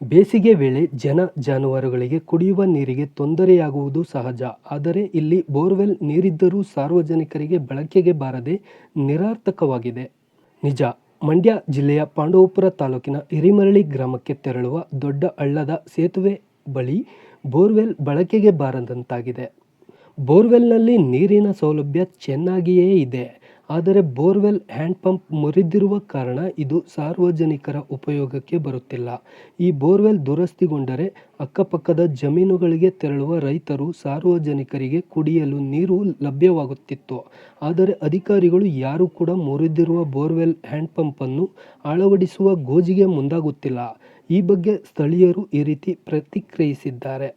ಬೇಸಿಗೆ ವೇಳೆ ಜನ ಜಾನುವಾರುಗಳಿಗೆ ಕುಡಿಯುವ ನೀರಿಗೆ ತೊಂದರೆಯಾಗುವುದು ಸಹಜ. ಆದರೆ ಇಲ್ಲಿ ಬೋರ್ವೆಲ್ ನೀರಿದ್ದರೂ ಸಾರ್ವಜನಿಕರಿಗೆ ಬಳಕೆಗೆ ಬಾರದೆ ನಿರರ್ಥಕವಾಗಿದೆ. ನಿಜ, ಮಂಡ್ಯ ಜಿಲ್ಲೆಯ ಪಾಂಡವಪುರ ತಾಲೂಕಿನ ಹಿರಿಮರಳಿ ಗ್ರಾಮಕ್ಕೆ ತೆರಳುವ ದೊಡ್ಡ ಹಳ್ಳದ ಸೇತುವೆ ಬಳಿ ಬೋರ್ವೆಲ್ ಬಳಕೆಗೆ ಬಾರದಂತಾಗಿದೆ ಬೋರ್ವೆಲ್ನಲ್ಲಿ ನೀರಿನ ಸೌಲಭ್ಯ ಚೆನ್ನಾಗಿಯೇ ಇದೆ. ಆದರೆ ಬೋರ್ವೆಲ್ ಹ್ಯಾಂಡ್ ಪಂಪ್ ಮುರಿದಿರುವ ಕಾರಣ ಇದು ಸಾರ್ವಜನಿಕರ ಉಪಯೋಗಕ್ಕೆ ಬರುತ್ತಿಲ್ಲ. ಈ ಬೋರ್ವೆಲ್ ದುರಸ್ತಿಗೊಂಡರೆ ಅಕ್ಕಪಕ್ಕದ ಜಮೀನುಗಳಿಗೆ ತೆರಳುವ ರೈತರು ಸಾರ್ವಜನಿಕರಿಗೆ ಕುಡಿಯಲು ನೀರು ಲಭ್ಯವಾಗುತ್ತಿತ್ತು. ಆದರೆ ಅಧಿಕಾರಿಗಳು ಯಾರೂ ಕೂಡ ಮುರಿದಿರುವ ಬೋರ್ವೆಲ್ ಹ್ಯಾಂಡ್ ಪಂಪನ್ನು ಅಳವಡಿಸುವ ಗೋಜಿಗೆ ಮುಂದಾಗುತ್ತಿಲ್ಲ. ಈ ಬಗ್ಗೆ ಸ್ಥಳೀಯರು ಈ ರೀತಿ ಪ್ರತಿಕ್ರಿಯಿಸಿದ್ದಾರೆ.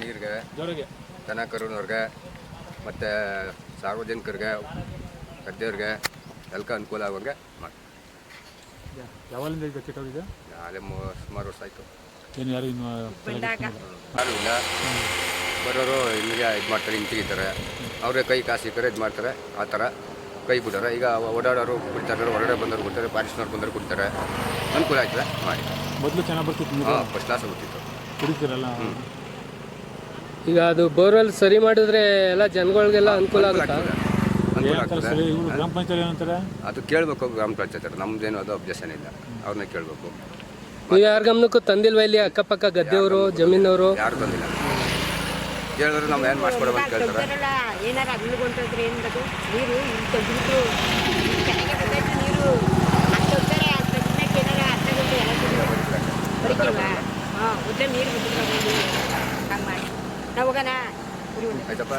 ನೀರಿಗೆ ಜೋರಾಗೆ. ದನ ಕರುನವ್ರಿಗೆ ಮತ್ತು ಸಾರ್ವಜನಿಕರಿಗೆ ಗದ್ದೆಯವ್ರಿಗೆ ಎಲ್ಕ ಅನುಕೂಲ ಆಗೋಂಗೆ ಮಾಡಿ ಯಾವಾಗಿಂದ ಈಗ ಕೆಟ್ಟೋಗಿದೆ? ಸುಮಾರು ವರ್ಷ ಆಯಿತು. ಏನು ಯಾರು ಇನ್ನು ಯಾರು ಇಲ್ಲ. ಬರೋರು ಇಲ್ಲಿಗೆ ಇದು ಮಾಡ್ತಾರೆ ಹಿಂಗೆ ತೆಗಿತಾರೆ ಅವರೇ ಕೈ ಕಾಸಿ ಕರೇಜ್ ಇದು ಮಾಡ್ತಾರೆ ಆ ಥರ ಕೈ ಬಿಡೋರು. ಈಗ ಓಡಾಡೋರು ಕುಡಿತಾರೆ ಹೊರಗಡೆ ಬಂದವರು ಕೊಡ್ತಾರೆ ಪಾರಿಸ್ನವ್ರು ಬಂದವರು ಕೊಡ್ತಾರೆ. ಅನುಕೂಲ ಆಯ್ತದೆ ಮಾಡಿ. ಮೊದಲು ಚೆನ್ನಾಗಿ ಬರ್ತಿತ್ತು ಹಾಂ ಫಸ್ಟ್ ಕ್ಲಾಸ್ ಬರ್ತಿತ್ತು. ಕುಡಿತೀರಲ್ಲ? ಈಗ ಅದು ಬೋರ್ವೆಲ್ ಸರಿ ಮಾಡಿದ್ರೆ ಎಲ್ಲ ಜನಗಳಿಗೆಲ್ಲ ಅನುಕೂಲ ಆಗುತ್ತೆ? ಅನುಕೂಲ ಆಗ್ತದೆ. ಗ್ರಾಮ ಪಂಚಾಯತ್ ಏನಂತಾರೆ ಅದು ಕೇಳಬೇಕು ಗ್ರಾಮ ಪಂಚಾಯತ್ ನಮ್ದೇನು ಅದು ಅಬ್ಜೆಕ್ಷನ್ ಇಲ್ಲ ಅವ್ರನ್ನ ಕೇಳಬೇಕು. ನೀವು ಯಾರ ಗಮನಕ್ಕೂ ತಂದಿಲ್ವ ಇಲ್ಲಿ ಅಕ್ಕಪಕ್ಕ ಗದ್ದೆಯವರು ಜಮೀನವರು? ಯಾರು ಬಂದಿಲ್ಲ ಕೇಳಿದ್ರೆ ನಾವು ಏನು ಮಾಡಿಸ್ಕೊಡೋ ಅಂತ ಕೇಳ್ತಾರೆ. ತೆಗ್ದಾರಲ್ಲ ಏನಾರ ಅಗ್ಲಿಗೊಂಡ್ರೆ ಏನದು ನೀರು ಇಲ್ಲಿ ತೆಗ್ದು ಚೆನ್ನಾಗಿ ಬಂದೈತೆ ನೀರು. ಹೋಗ್ತಾರೆ ತಕ್ಷಣಕ್ಕೆ ಏನಾರ ಎಲ್ಲ ಹಾಂ ಉದ್ದ ನೀರು ಬಿಟ್ಟಿಲ್ಲ ಹಂಗೆ. ಮಾಡಿ ನಾವು ಹೋಗೋಣ. ಆಯ್ತಪ್ಪ.